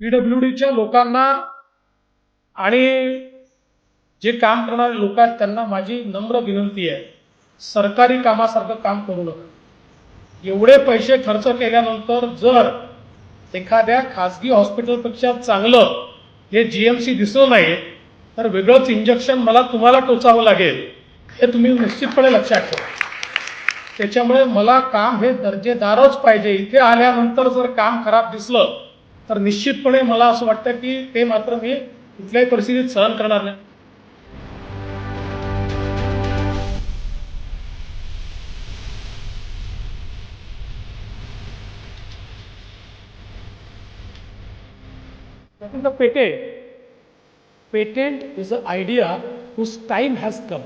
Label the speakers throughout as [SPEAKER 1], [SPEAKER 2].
[SPEAKER 1] पीडब्ल्यूडीच्या W डीच्या लोकांना आणि जे काम करणारे लोक आहेत त्यांना माझी नम्र विनंती आहे. सरकारी कामासारखं काम करू नका. एवढे पैसे खर्च केल्यानंतर जर एखाद्या खाजगी हॉस्पिटलपेक्षा चांगलं हे जी एम सी दिसलं नाही तर वेगळंच इंजेक्शन मला तुम्हाला टोचावं लागेल हे तुम्ही निश्चितपणे लक्षात ठेवा. त्याच्यामुळे मला काम हे दर्जेदारच पाहिजे. इथे आल्यानंतर जर काम खराब दिसलं तर निश्चितपणे मला असं वाटतं की ते मात्र मी कुठल्याही परिस्थितीत सहन करणार नाही Second, the patent. Patent is an idea whose time has come.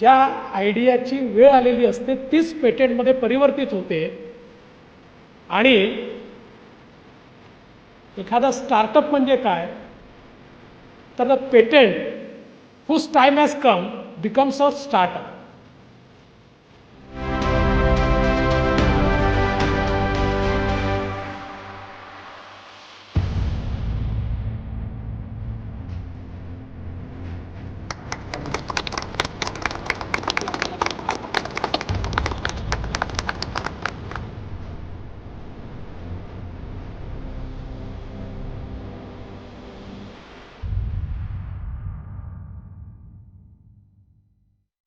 [SPEAKER 1] ज्या आयडियाची वेळ आलेली असते तीच पेटेंटमध्ये परिवर्तित होते आणि एखादा स्टार्टअप म्हणजे काय? तर the patent whose time has come becomes a startup